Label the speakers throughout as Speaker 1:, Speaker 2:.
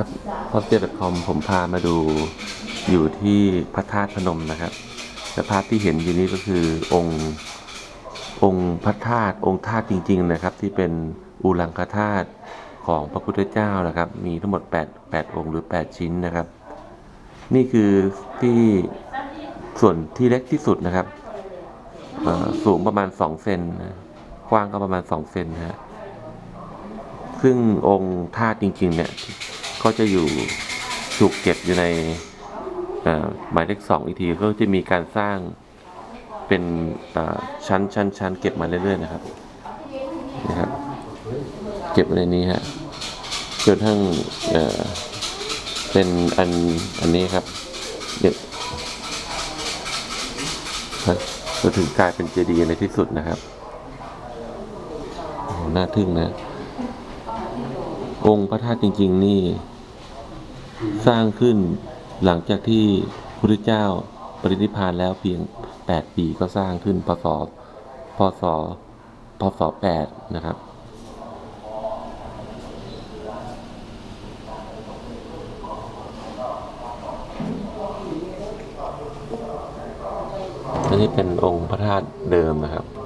Speaker 1: ครับพอสเตียคอมผมพามาดูอยู่ที่พระธาตุพนมนะครับ แต่ภาพที่เห็นอยู่นี้ก็คือองค์องค์พระธาตุองค์ธาตุจริง ๆ นะครับ ที่เป็นอูลังคธาตุของพระพุทธเจ้านะครับ มีทั้งหมด 8 8 องค์หรือ 8 ชิ้นนะครับ นี่คือที่ส่วนที่เล็กที่สุดนะครับสูงประมาณ 2 เซนกว้างก็ประมาณ 2 เซนนะฮะซึ่งองค์ธาตุจริง ๆ เนี่ย ก็จะอยู่ถูกเก็บอยู่ในหมายเลขสองอีกทีก็จะมีการสร้างเป็นชั้นชั้นชั้นเก็บมาเรื่อยๆนะครับนะครับเก็บในนี้ฮะจนทั้งเอ่อเป็นอันอันนี้ครับเด็กจนถึงกลายเป็นเจดีย์ในที่สุดนะครับโอ้หน่าทึ่งนะ องค์พระธาตุจริง ๆ นี่ สร้างขึ้นหลังจากที่พระพุทธเจ้าปรินิพพานแล้วเพียง 8 ปีก็สร้างขึ้นพศพศพศ8นะครับ อันนี้เป็นองค์พระธาตุเดิมนะครับ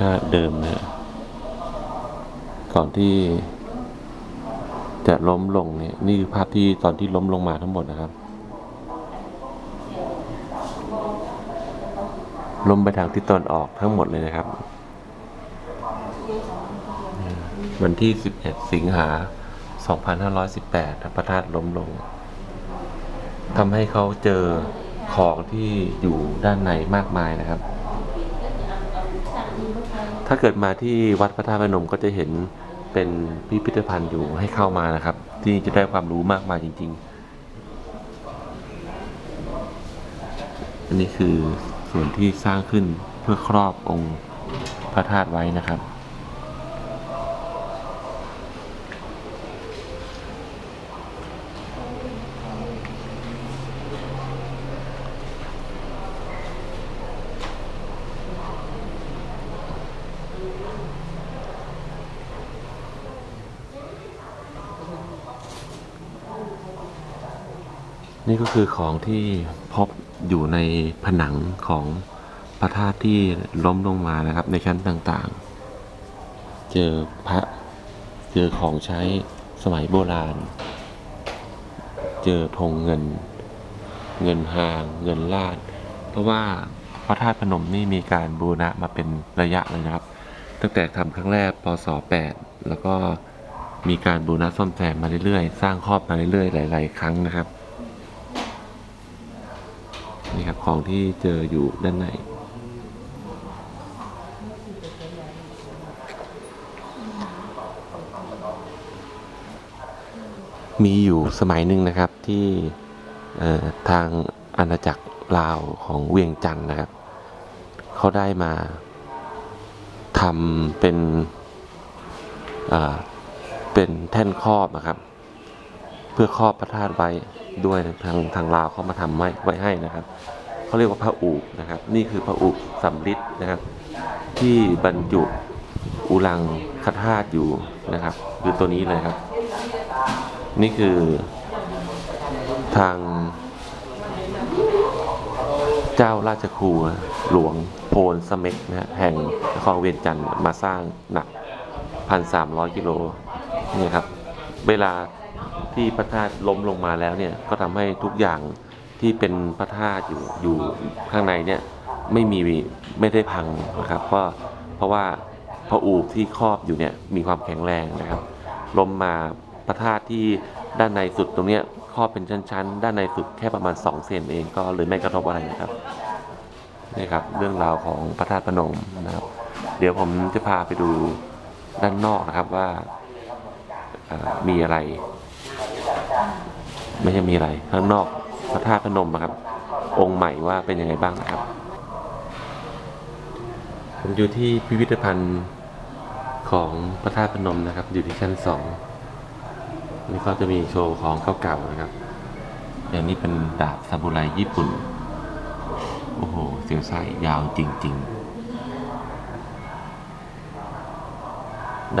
Speaker 1: ธาตุเดิมนะก่อนที่จะล้มลงเนี่ยนี่คือภาพที่ตอนที่ล้มลงมาทั้งหมดนะครับ ล้มไปทางทิศตะวันออกทั้งหมดเลยนะครับ วันที่ 11 สิงหา 2518นะพระธาตุล้มลงทำให้เขาเจอของที่อยู่ด้านในมากมายนะครับ ถ้าเกิดมาที่วัดพระธาตุพนมก็จะเห็นเป็นพิพิธภัณฑ์อยู่ให้เข้ามานะครับ ที่จะได้ความรู้มากมายจริง ๆ อันนี้คือส่วนที่สร้างขึ้นเพื่อครอบองค์พระธาตุไว้นะครับ นี่ก็คือของที่พบอยู่ในผนังของพระธาตุที่ล้มลงมานะครับ ในชั้นต่างๆ เจอพระเจอของใช้สมัยโบราณ เจอธงเงิน เงินหาง เงินลาด เพราะว่าพระธาตุพนมนี่มีการบูรณะมาเป็นระยะเลยนะครับ ตั้งแต่ทำครั้งแรกปศ8แล้วก็มีการบูรณะซ่อมแซมมาเรื่อยๆ สร้างครอบมาเรื่อยๆ หลาย ๆ ครั้งนะครับ นี่ครับของที่เจออยู่ด้านในมีอยู่สมัยหนึ่งนะครับที่ทางอาณาจักรลาวของเวียงจันทร์นะครับ เขาได้มาทำเป็นเป็นแท่นครอบนะครับ เพื่อครอบพระธาตุไว้ด้วยทางทางลาวเขามาทำไว้ไว้ให้นะครับเขาเรียกว่าพระอูกนะครับ นี่คือพระอูกสำริดนะครับ ที่บรรจุอุลังคธาตุอยู่นะครับคือตัวนี้เลยครับ นี่คือทางเจ้าราชครูหลวงโพนสเม็กนะฮะแห่งนครเวียงจันทร์มาสร้างหนักพันสามร้อยกิโลนี่ครับ เวลา ที่พระธาตุล้มลงมาแล้วเนี่ยก็ทำให้ทุกอย่างที่เป็นพระธาตุอยู่อยู่ข้างในเนี่ยไม่มีไม่ได้พังนะครับเพราะเพราะว่าพระอูบที่ครอบอยู่เนี่ยมีความแข็งแรงนะครับล้มมาพระธาตุที่ด้านในสุดตรงเนี้ยครอบเป็นชั้นๆ ด้านในสุดแค่ประมาณ 2 เซนเองก็เลยไม่กระทบอะไรนะครับนี่ครับเรื่องราวของพระธาตุพนมนะครับ เดี๋ยวผมจะพาไปดูด้านนอกนะครับว่ามีอะไร ไม่ใช่มีอะไรข้างนอกพระธาตุพนมอะครับ องค์ใหม่ว่าเป็นยังไงบ้างนะครับ ผมอยู่ที่พิพิธภัณฑ์ของพระธาตุพนมนะครับ อยู่ที่ชั้นสองนี่ก็จะมีโชว์ของเก่าๆนะครับ อย่างนี้เป็นดาบซาบูไรญี่ปุ่น
Speaker 2: โอ้โห เสียงสายาวจริง ๆ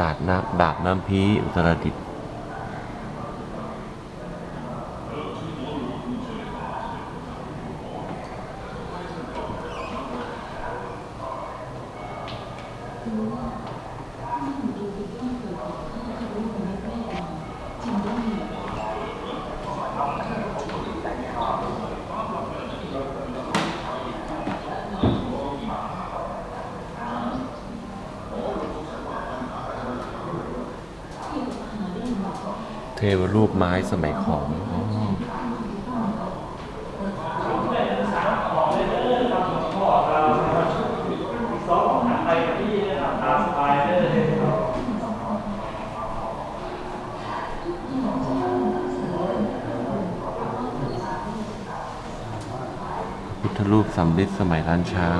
Speaker 2: ดาดน้ำดาบน้ำพีอุตรดิตถ์ เทวรูปไม้สมัยขอมอ๋อพุทธรูปสำริดสมัยล้านช้าง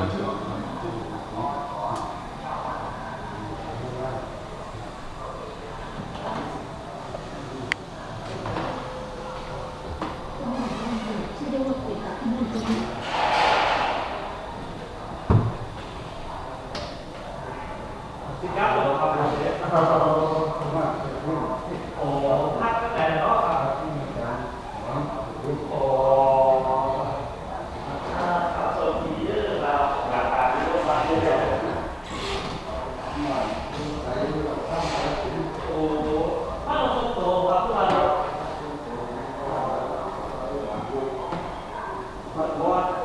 Speaker 2: But what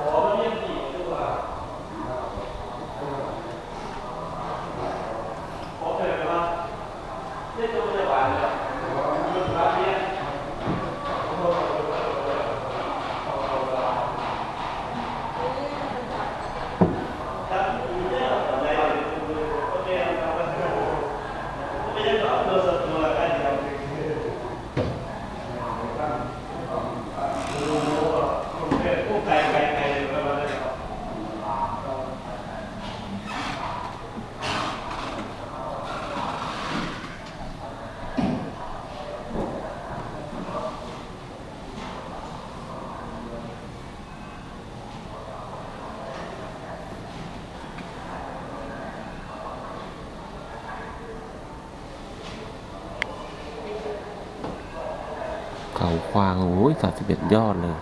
Speaker 2: เขาควางโอ้ยสามสิบเอ็ดยอดเลย